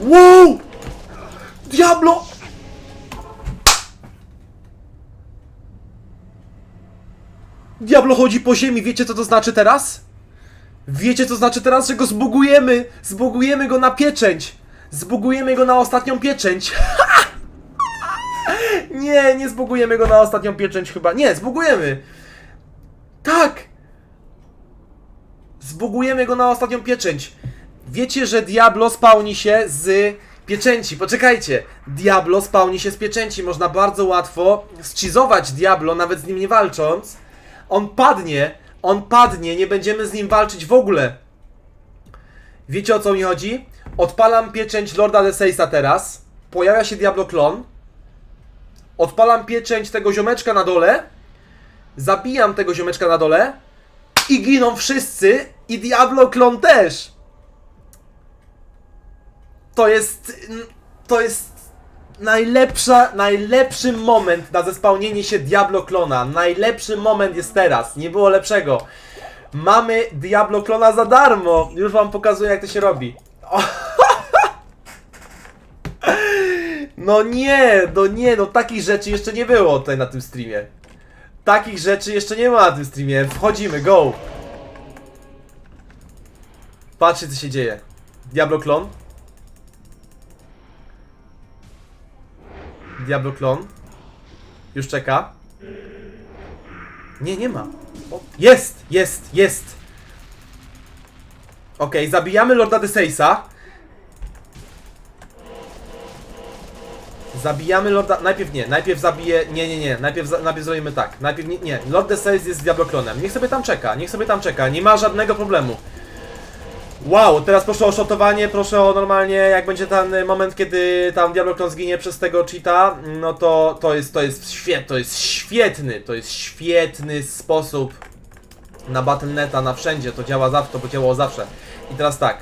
Wow! Diablo! Diablo chodzi po ziemi, wiecie co to znaczy teraz? Wiecie co znaczy teraz, że go zbugujemy? Zbugujemy go na pieczęć! Zbugujemy go na ostatnią pieczęć! nie, nie zbugujemy go na ostatnią pieczęć chyba. Nie, zbugujemy! Tak! Zbugujemy go na ostatnią pieczęć. Wiecie, że Diablo spawni się z pieczęci. Poczekajcie. Diablo spawni się z pieczęci. Można bardzo łatwo schizować Diablo, nawet z nim nie walcząc. On padnie. On padnie. Nie będziemy z nim walczyć w ogóle. Wiecie o co mi chodzi? Odpalam pieczęć Lorda Deseisa teraz. Pojawia się Diablo klon. Odpalam pieczęć tego ziomeczka na dole. Zabijam tego ziomeczka na dole. I giną wszyscy. I Diablo klon też. To jest. To jest najlepsza, najlepszy moment na zespełnienie się Diablo klona. Najlepszy moment jest teraz. Nie było lepszego. Mamy Diablo klona za darmo. Już wam pokazuję jak to się robi. No nie, no nie, no takich rzeczy jeszcze nie było tutaj na tym streamie. Takich rzeczy jeszcze nie ma na tym streamie. Wchodzimy, go! Patrzcie co się dzieje. Diablo klon. Diablo klon. Już czeka. Nie, nie ma. O, jest, jest, jest. Okej, zabijamy Lorda Deseisa. Zabijamy Lorda... Najpierw nie, najpierw zabiję... Nie, nie, nie, najpierw, za... najpierw zrobimy tak. Najpierw nie, nie. Lord Deseis jest Diablo klonem. Niech sobie tam czeka, niech sobie tam czeka. Nie ma żadnego problemu. Wow, teraz proszę o szotowanie, proszę o normalnie, jak będzie ten moment, kiedy tam Diablo Klon zginie przez tego cheata, no to to jest, to jest świetny, to jest świetny, to jest świetny sposób na Battle.neta, na wszędzie, to działa zawsze, to działało zawsze. I teraz tak,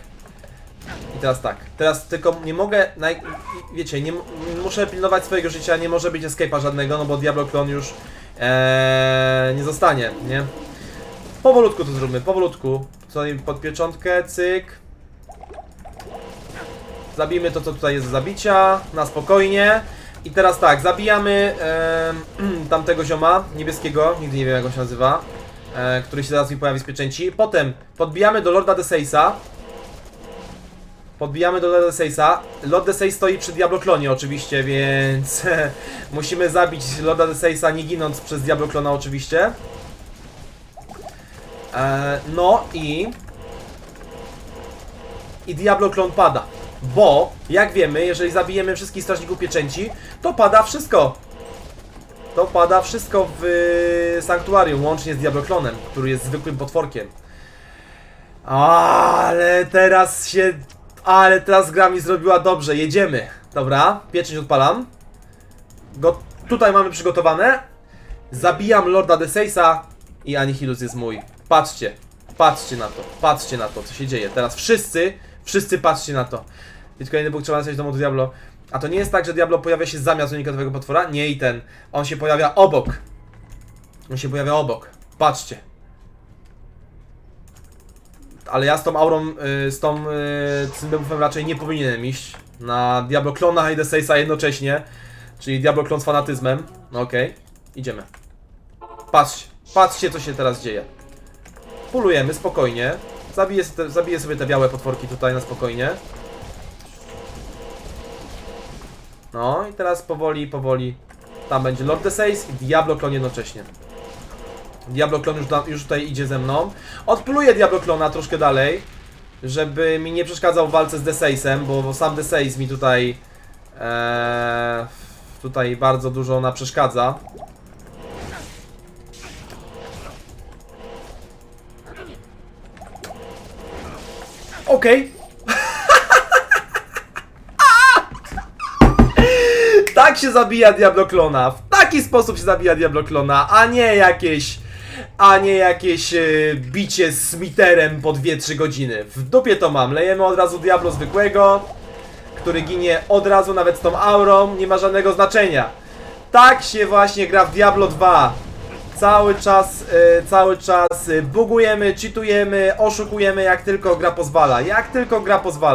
i teraz tak, teraz tylko nie mogę, naj... wiecie, nie, muszę pilnować swojego życia, nie może być escape'a żadnego, no bo Diablo Klon już ee, nie zostanie, nie? Powolutku to zróbmy, powolutku. Co pod pieczątkę, cyk. Zabijmy to, co tutaj jest do zabicia, na spokojnie. I teraz tak, zabijamy em, tamtego zioma, niebieskiego, nigdy nie wiem jak on się nazywa, e, który się zaraz mi pojawi z pieczęci. Potem podbijamy do Lorda Deseisa. Podbijamy do Lorda Deseisa. Lord Deseis stoi przy Diablo Klonie oczywiście, więc musimy zabić Lorda Deseisa nie ginąc przez Diablo Klona oczywiście. E, no i... I Diablo klon pada. Bo, jak wiemy, jeżeli zabijemy wszystkich strażników pieczęci, to pada wszystko. To pada wszystko w sanktuarium, łącznie z Diablo klonem, który jest zwykłym potworkiem. Ale teraz się... Ale teraz gra mi zrobiła dobrze, jedziemy. Dobra, pieczęć odpalam. Go... Tutaj mamy przygotowane. Zabijam Lorda Deseisa i Anihilus jest mój. Patrzcie, patrzcie na to, patrzcie na to, co się dzieje. Teraz wszyscy, wszyscy patrzcie na to. I kolejny punkt trzeba napisać do modu Diablo. A to nie jest tak, że Diablo pojawia się zamiast unikatowego potwora? Nie i ten. On się pojawia obok. On się pojawia obok. Patrzcie. Ale ja z tą aurą, y, z tą y, debuffem raczej nie powinienem iść. Na Diablo klona i Deseisa jednocześnie. Czyli Diablo klon z fanatyzmem. No okej, idziemy. Patrzcie, patrzcie co się teraz dzieje. Pulujemy spokojnie. Zabiję, zabiję sobie te białe potworki tutaj na spokojnie. No i teraz powoli, powoli. Tam będzie Lord Deseis i Diablo Klon jednocześnie. Diablo Klon już, już tutaj idzie ze mną. Odpluję Diablo Klona troszkę dalej, żeby mi nie przeszkadzał w walce z Deseisem, bo, bo sam Deseis mi tutaj e, tutaj bardzo dużo na przeszkadza. Okej. tak się zabija Diablo Klona. W taki sposób się zabija Diablo Klona, a nie jakieś. A nie jakieś e, bicie Smiterem po 2-3 godziny. W dupie to mam. Lejemy od razu Diablo zwykłego, który ginie od razu, nawet z tą aurą. Nie ma żadnego znaczenia. Tak się właśnie gra w Diablo 2. Cały czas, e, cały czas e, bugujemy, cheatujemy, oszukujemy jak tylko gra pozwala. Jak tylko gra pozwala.